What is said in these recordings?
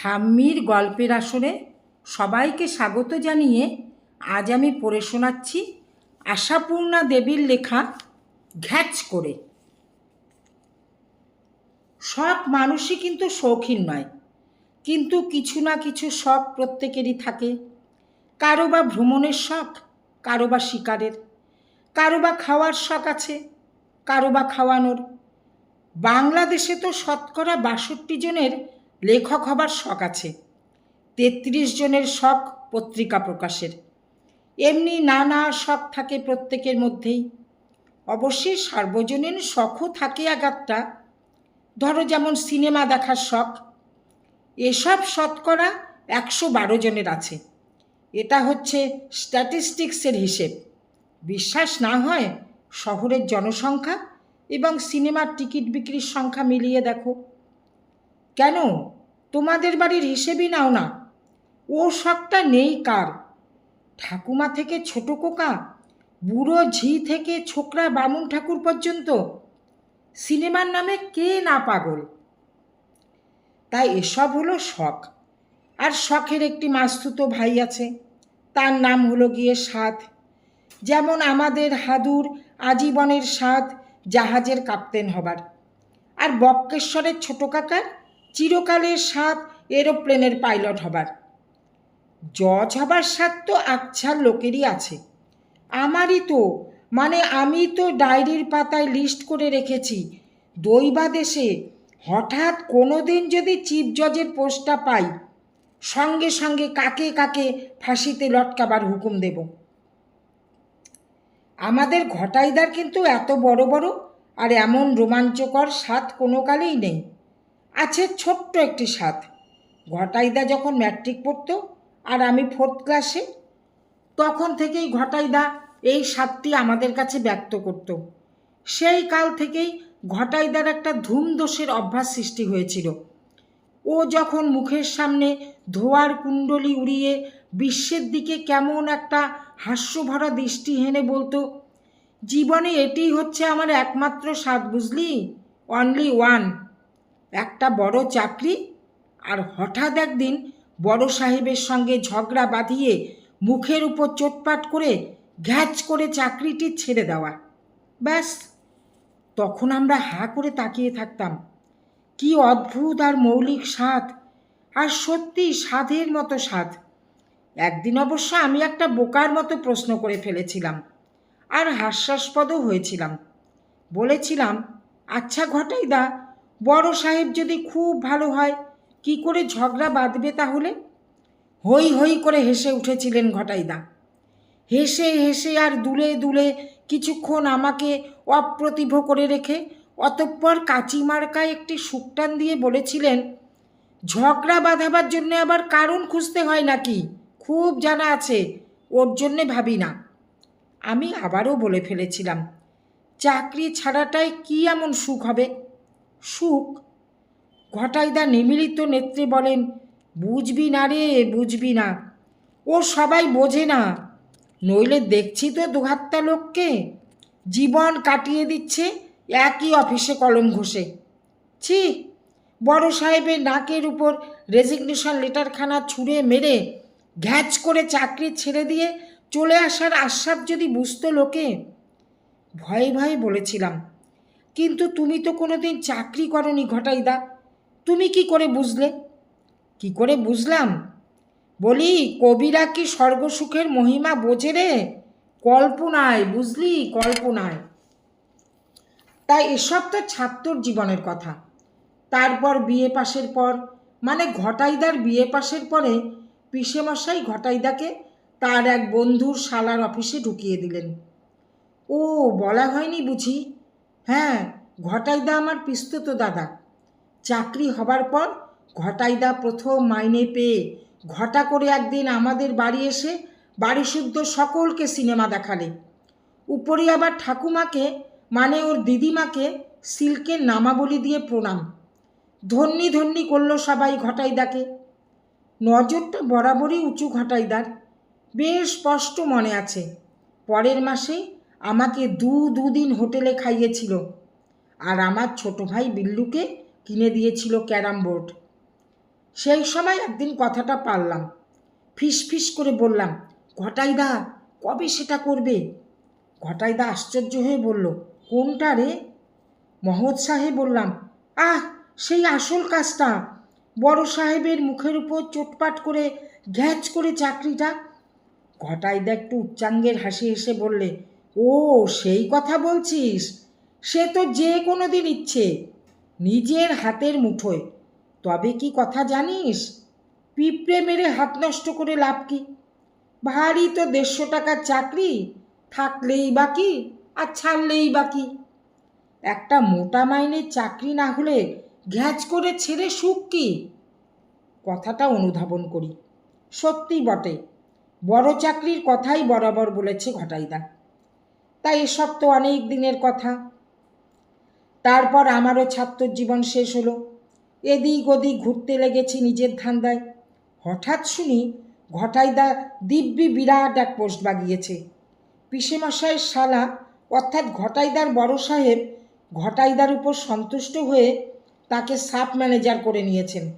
ঠাম্মির গল্পের আসরে সবাইকে স্বাগত জানিয়ে আজ আমি পড়ে শোনাচ্ছি আশাপূর্ণা দেবীর লেখা ঘ্যাচ করে। সব মানুষই কিন্তু শৌখিন নয়, কিন্তু কিছু না কিছু শখ প্রত্যেকেরই থাকে। কারও বা ভ্রমণের শখ, কারও বা শিকারের। কারও বা খাওয়ার শখ আছে, কারও বা খাওয়ানোর। বাংলাদেশে তো শতকরা বাষট্টি জনের লেখক হবার শখ আছে। তেত্রিশ জনের শখ পত্রিকা প্রকাশের। এমনি নানা শখ থাকে প্রত্যেকের মধ্যেই। অবশ্যই সার্বজনীন শখও থাকে আগাতটা ধরো যেমন সিনেমা দেখার শখ। এসব শতকরা একশো বারো জনের আছে। এটা হচ্ছে স্ট্যাটিস্টিক্সের হিসেব। বিশ্বাস না হয় শহরের জনসংখ্যা এবং সিনেমার টিকিট বিক্রির সংখ্যা মিলিয়ে দেখো। কেন? তোমাদের বাড়ির হিসেবই নাও না। ও শখটা নেই কার? ঠাকুমা থেকে ছোট কোকা? বুড়ো ঝি থেকে ছোকরা বামুন ঠাকুর পর্যন্ত? সিনেমার নামে কে না পাগল? তাই এসব হলো শখ। আর শখের একটি মাস্তুতো ভাই আছে। তার নাম হলো গিয়ে সাধ। যেমন আমাদের হাদুর আজীবনের স্বাদ জাহাজের কাপ্তেন হবার। আর বক্কেশ্বরের ছোট কাকার চিরকালের স্বাদ এরোপ্লেনের পাইলট হবার। জজ হবার স্বাদ তো আকছার লোকেরই আছে। আমারই তো মানে আমি তো ডায়েরির পাতায় লিস্ট করে রেখেছি। দৈবা দেশে হঠাৎ কোনো দিন যদি চিফ জজের পোস্টটা পাই, সঙ্গে সঙ্গে কাকে কাকে ফাঁসিতে লটকাবার হুকুম দেব। আমাদের ঘটাইদার কিন্তু এত বড় বড় আর এমন রোমাঞ্চকর স্বাদ কোনো কালেই নেই। আছে ছোট্ট একটি স্বাদ। ঘটাইদা যখন ম্যাট্রিক পড়তো আর আমি ফোর্থ ক্লাসে তখন থেকেই ঘটাইদা এই স্বাদটি আমাদের কাছে ব্যক্ত করত। সেই কাল থেকেই ঘটাইদার একটা ধূমদোষের অভ্যাস সৃষ্টি হয়েছিল। ও যখন মুখের সামনে ধোয়ার কুণ্ডলি উড়িয়ে বিশ্বের দিকে কেমন একটা হাস্যভরা দৃষ্টি হেনে বলতো, জীবনে এটিই হচ্ছে আমার একমাত্র স্বাদ, বুঝলি? অনলি ওয়ান একটা বড় চাকরি আর হঠাৎ একদিন বড় সাহেবের সঙ্গে ঝগড়া বাঁধিয়ে মুখের উপর চোটপাট করে ঘ্যাচ করে চাকরিটি ছেড়ে দেওয়া। ব্যাস, তখন আমরা হা করে তাকিয়ে থাকতাম। কি অদ্ভুত আর মৌলিক স্বাদ, আর সত্যি স্বাদের মতো স্বাদ। একদিন অবশ্য আমি একটা বোকার মতো প্রশ্ন করে ফেলেছিলাম আর হাস্যাস্পদও হয়েছিলাম। বলেছিলাম আচ্ছা ঘটাইদা বড় সাহেব যদি খুব ভালো হয়, কি করে ঝগড়া বাঁধবে তাহলে? হই হই করে হেসে উঠেছিলেন ঘটাইদা। হেসে হেসে আর দুলে দুলে কিছুক্ষণ আমাকে অপ্রতিভ করে রেখে অতঃপর কাচিমার্কায় একটি সুকটান দিয়ে বলেছিলেন, ঝগড়া বাঁধাবার জন্য আবার কারণ খুঁজতে হয় নাকি? খুব জানা আছে, ওর জন্যে ভাবি না। আমি আবারও বলে ফেলেছিলাম, চাকরি ছাড়াটায় কি এমন সুখ হবে? সুখ। ঘটাইদা নিমিলিত নেত্রে বলেন, বুঝবি না রে, বুঝবি না। ও সবাই বোঝে না। নইলে দেখছি তো দুহাত্তা লোককে। জীবন কাটিয়ে দিচ্ছে একই অফিসে কলম ঘষে। ছি, বড় সাহেবের নাকের উপর রেজিগনেশন লেটারখানা ছুঁড়ে মেরে ঘ্যাচ করে চাকরি ছেড়ে দিয়ে চলে আসার আশ্বাস যদি বুঝতো লোকে? ভয়ে ভয়ে বলেছিলাম কিন্তু তুমি তো কোনোদিন চাকরি করনি ঘটাইদা। তুমি কি করে বুঝলে? কি করে বুঝলাম? বলি, কবিরা কি স্বর্গসুখের মহিমা বোঝে রে? কল্পনায়, বুঝলি? কল্পনায়। তাই এসব তো ছাত্রর জীবনের কথা। তারপর বিয়ে পাশের পর মানে ঘটাইদার বিয়ে পাশের পরে পিসেমশাই ঘটাইদাকে তার এক বন্ধুর শালার অফিসে ঢুকিয়ে দিলেন। ও, বলা হয়নি বুঝি? হ্যাঁ ঘটাইদা আমার পিস্তত দাদা। চাকরি হবার পর ঘটাইদা প্রথম মাইনে পেয়ে ঘটা করে একদিন আমাদের বাড়ি এসে বাড়ি শুদ্ধ সকলকে সিনেমা দেখালে। উপরে আবার ঠাকুমাকে মানে ওর দিদিমাকে, সিল্কের নামাবলি দিয়ে প্রণাম। ধন্যি ধন্যি করল সবাই ঘটাইদাকে। নজরটা বরাবরই উঁচু ঘটাইদার। বেশ স্পষ্ট মনে আছে। পরের মাসে আমাকে দু দুদিন হোটেলে খাইয়েছিল। আর আমার ছোট ভাই বিল্লুকে কিনে দিয়েছিল ক্যারাম বোর্ড। সেই সময় একদিন কথাটা পারলাম। ফিস ফিস করে বললাম, ঘটাইদা, কবে সেটা করবে? ঘটাইদা আশ্চর্য হয়ে বলল, কোনটা রে? মহৎ সাহেব বললাম, আহ, সেই আসল কাজটা। বড় সাহেবের মুখের উপর চোটপাট করে ঘ্যাচ করে চাকরিটা। ঘটাইদা একটু উচ্চাঙ্গের হাসি হেসে বললে ও, সেই কথা বলছিস? সে তো যে কোনো দিন ইচ্ছে, নিজের হাতের মুঠোয়। তবে কি কথা জানিস? পিঁপড়ে মেরে হাত নষ্ট করে লাভ কি? ভারী তো দেড়শো টাকার চাকরি, থাকলেই বাকি আর ছাড়লেই বাকি একটা মোটা মাইনের চাকরি না হলে ঘ্যাচ করে ছেড়ে সুখ কি? কথাটা অনুধাবন করি। সত্যি বটে। বড় চাকরির কথাই বরাবর বলেছে ঘটাইদা। তাই এসব তো অনেক দিনের কথা। তারপর আমারও ছাত্র জীবন শেষ হলো। এদিক ওদিক ঘুরতে লেগেছি নিজের ধান্দায়। হঠাৎ শুনি ঘটাইদা দিব্যি বিরাট এক পোস্ট বাগিয়েছে। পিসেমশাইয়ের শালা, অর্থাৎ ঘটাইদার বড় সাহেব, ঘটাইদার উপর সন্তুষ্ট হয়ে তাকে সাব ম্যানেজার করে নিয়েছেন।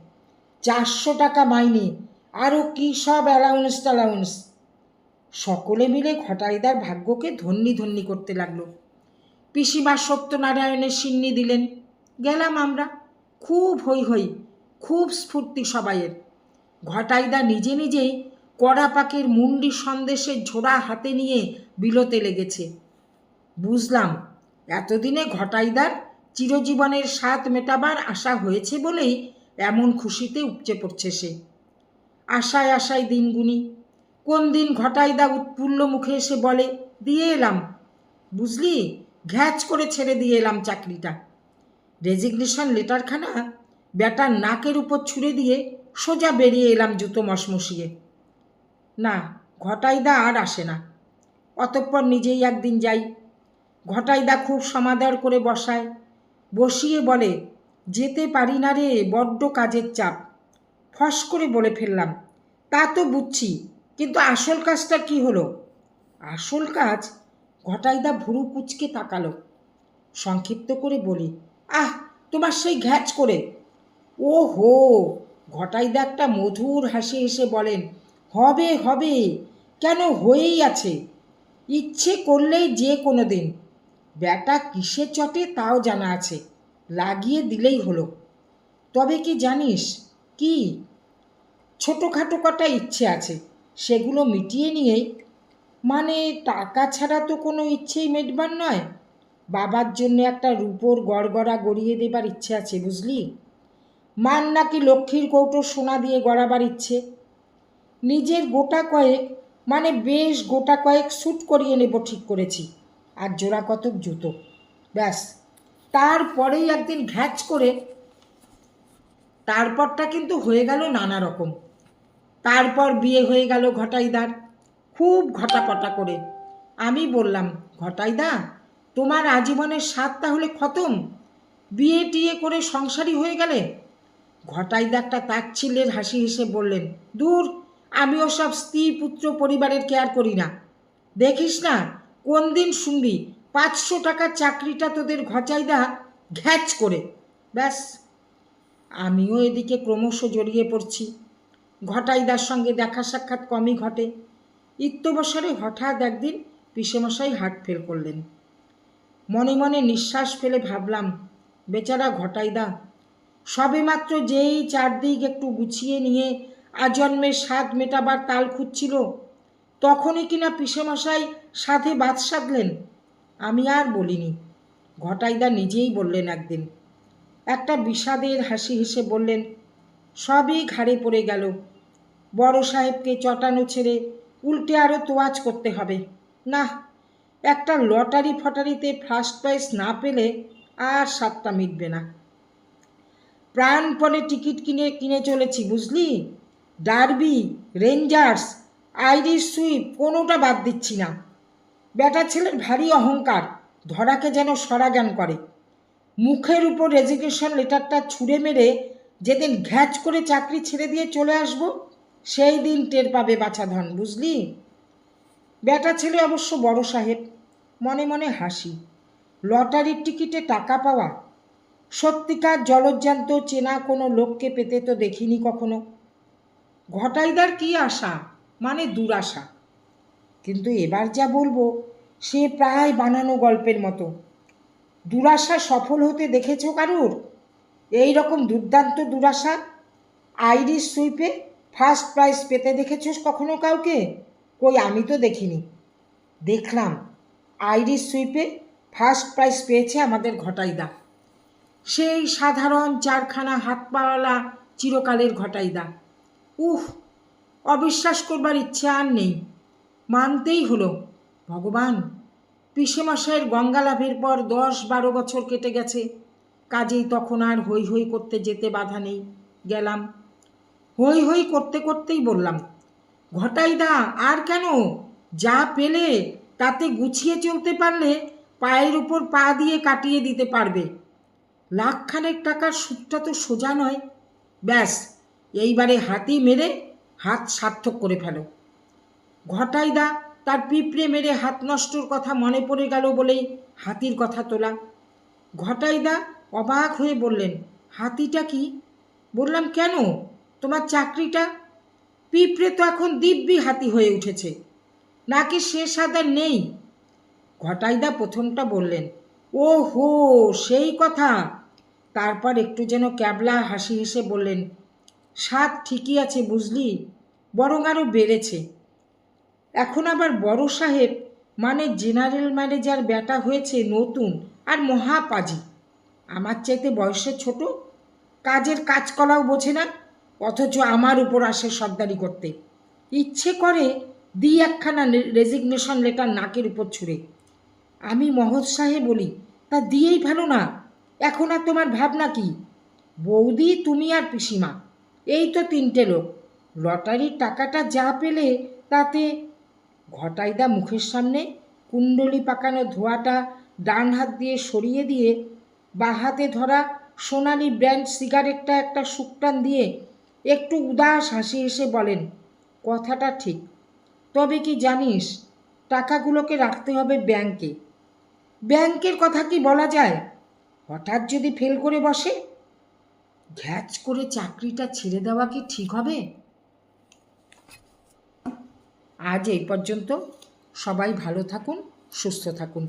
চারশো টাকা মাইনে আরও কী সব অ্যালাউন্স ট্যালাউন্স। সকলে মিলে ঘটাইদার ভাগ্যকে ধন্যি ধন্যি করতে লাগল। পিসিমা সত্যনারায়ণের সিন্নি দিলেন, গেলাম আমরা। খুব হই হই খুব স্ফূর্তি সবাইয়ের। ঘটাইদা নিজে নিজেই কড়া পাকের মুন্ডি সন্দেশের ঝোড়া হাতে নিয়ে বিলোতে লেগেছে। বুঝলাম, এতদিনে ঘটাইদার চিরজীবনের স্বাদ মেটাবার আশা হয়েছে বলেই এমন খুশিতে উপচে পড়ছে সে। আশায় আশায় দিনগুনি কোন দিন ঘটাইদা উৎফুল্ল মুখে এসে বলে, দিয়ে এলাম। বুঝলি? ঘ্যাচ করে ছেড়ে দিয়ে এলাম চাকরিটা। রেজিগনেশন লেটারখানা ব্যাটার নাকের উপর ছুঁড়ে দিয়ে সোজা বেরিয়ে এলাম জুতো মশমশিয়ে। না ঘটাইদা আর আসে না। অতঃপর নিজেই একদিন যাই। ঘটাইদা খুব সমাদর করে বসায়। বসিয়ে বলে, যেতে পারি না রে, বড্ড কাজের চাপ। ফস করে বলে ফেললাম। তা তো বুঝছি কিন্তু আসল কাজটা কি হলো? আসল কাজ ঘটাইদা ভুরু কুচকে তাকালো। সংক্ষিপ্ত করে বলি, আহ, তোমার সেই ঘ্যাচ করে। ও হো ঘটাইদা একটা মধুর হাসি হেসে বলেন, হবে হবে, কেন হয়েই আছে? ইচ্ছে করলেই যে কোনো দিন ব্যাটা কিসে চটে তাও জানা আছে, লাগিয়ে দিলেই হলো। তবে কি জানিস, কি? ছোটোখাটো কটা ইচ্ছে আছে। সেগুলো মিটিয়ে নিয়েই মানে টাকা ছাড়া তো কোনো ইচ্ছেই মেটবার নয়। বাবার জন্য একটা রূপোর গড়গড়া গড়িয়ে দেবার ইচ্ছে আছে, বুঝলি? মান নাকি লক্ষ্মীর কৌটো সোনা দিয়ে গড়াবার ইচ্ছে। নিজের গোটা কয়েক মানে বেশ গোটা কয়েক স্যুট করিয়ে নেব ঠিক করেছি, আর জোড়া কতক জুতো। ব্যাস। তারপরেই একদিন ঘ্যাচ করে, তারপরটা কিন্তু হয়ে গেল নানা রকম। তারপর বিয়ে হয়ে গেল ঘটাইদার। খুব ঘটাপটা করে। আমি বললাম, ঘটাইদা, তোমার আজীবনের স্বাদ তাহলে খতম? বিয়ে টিয়ে করে সংসারী হয়ে গেলে? ঘটাইদা একটা তাচ্ছিল্যের হাসি হেসে বললেন, দূর, আমি ওসব স্ত্রী পুত্র পরিবারের কেয়ার করি না। দেখিস না, কোন দিন শুনবি পাঁচশো টাকার চাকরিটা তোদের ঘচাইদা ঘ্যাচ করে। ব্যাস, আমিও এদিকে ক্রমশ জড়িয়ে পড়ছি। ঘটাইদার সঙ্গে দেখা সাক্ষাৎ কমই ঘটে। ইত্যবসরে হঠাৎ একদিন পিসেমশাই হার্ট ফেল করলেন। মনে মনে নিঃশ্বাস ফেলে ভাবলাম, বেচারা ঘটাইদা সবেমাত্র যেই চারদিক একটু গুছিয়ে নিয়ে আজন্মের স্বাদ মেটাবার তাল খুঁজছিল, তখনই কিনা পিসেমশাই সাধে বাদ সাধলেন। আমি আর বলিনি। ঘটাইদা নিজেই বললেন একদিন। একটা বিষাদের হাসি হেসে বললেন, সবই ঘাড়ে পড়ে গেল। বড় সাহেবকে চটানো ছেড়ে উল্টে আরও তোয়াজ করতে হবে। না একটা লটারি ফটারিতে ফার্স্ট প্রাইজ না পেলে আর সাতটা মিটবে না। প্রাণপণে টিকিট কিনে কিনে চলেছি, বুঝলি? ডার্বি রেঞ্জার্স আইরিশ সুইপ কোনোটা বাদ দিচ্ছি না। বেটা ছেলের ভারী অহংকার, ধরাকে যেন সরাজ্ঞান করে। মুখের উপর রেজিগনেশন লেটারটা ছুঁড়ে মেরে যেদিন ঘ্যাচ করে চাকরি ছেড়ে দিয়ে চলে আসব সেই দিন টের পাবে বাছাধন বুঝলি? বেটা ছেলে অবশ্য বড় সাহেব, মনে মনে হাসি। লটারির টিকিটে টাকা পাওয়া? সত্যিকার জলজ্জান্ত চেনা কোনো লোককে পেতে তো দেখিনি কখনো। ঘটাইদার কি আশা মানে দুরাশা? কিন্তু এবার যা বলব, সে প্রায় বানানো গল্পের মতো। দুরাশা সফল হতে দেখেছ কারুর? এই রকম দুর্দান্ত দুরাশা? আইরিশ সুইপে ফার্স্ট প্রাইজ পেতে দেখেছোস কখনো কাউকে? কই, আমি তো দেখিনি। দেখলাম আইরিশ সুইপে ফার্স্ট প্রাইজ পেয়েছে আমাদের ঘটাইদা। সেই সাধারণ চারখানা হাত পাওয়ালা চিরকালের ঘটাইদা। উহ অবিশ্বাস করবার ইচ্ছে আর নেই। মানতেই হলো, ভগবান, পিসেমশাইয়ের গঙ্গা লাভের পর দশ বারো বছর কেটে গেছে। কাজেই তখন আর হই হই করতে যেতে বাধা নেই। গেলাম। হই হই করতে করতেই বললাম, ঘটাই দা, আর কেন? যা পেলে তাতে গুছিয়ে চলতে পারলে পায়ের উপর পা দিয়ে কাটিয়ে দিতে পারবে। লাখখানেক টাকার সুদটা তো সোজা নয়। ব্যাস, এইবারে হাতি মেরে হাত সার্থক করে ফেলো। ঘটাইদা তার পিঁপড়ে মেরে হাত নষ্টর কথা মনে পড়ে গেল বলেই হাতির কথা তোলা। ঘটাইদা অবাক হয়ে বললেন, হাতিটা কি? বললাম, কেন? তোমার চাকরিটা পিঁপড়ে তো এখন দিব্যি হাতি হয়ে উঠেছে। নাকি সে সাদা নেই? ঘটাইদা প্রথমটা বললেন ও হো সেই কথা। তারপর একটু যেন ক্যাবলা হাসি হেসে বললেন, স্বাদ ঠিকই আছে বুঝলি, বরং আরও বেড়েছে। এখন আবার বড় সাহেব মানে জেনারেল ম্যানেজার ব্যাটা হয়েছে নতুন আর মহাপাজি। আমার চাইতে বয়সে ছোট, কাজের কাজকলাও বোঝে না। অথচ আমার উপর আসে সর্দারি করতে। ইচ্ছে করে দিই একখানা রেজিগনেশন লেটার নাকের উপর ছুঁড়ে। আমি মহৎ সাহেব বলি, তা দিয়েই ভালো না। এখন আর তোমার ভাবনা কি? বৌদি, তুমি আর পিসিমা, এই তো তিনটে লোক। লটারির টাকাটা যা পেলে তাতে ঘটাইদা মুখের সামনে, কুণ্ডলি পাকানো ধোয়াটা ডান হাত দিয়ে সরিয়ে দিয়ে বাঁ হাতে ধরা সোনালি ব্র্যান্ড সিগারেটটা একটা শুকটান দিয়ে একটু উদাস হাসি এসে বলেন, কথাটা ঠিক। তবে কি জানিস, টাকাগুলোকে রাখতে হবে ব্যাংকে। ব্যাংকের কথা কি বলা যায়? হঠাৎ যদি ফেল করে বসে, ঘ্যাচ করে চাকরিটা ছেড়ে দেওয়া কি ঠিক হবে? আজ এই পর্যন্ত। সবাই ভালো থাকুন, সুস্থ থাকুন।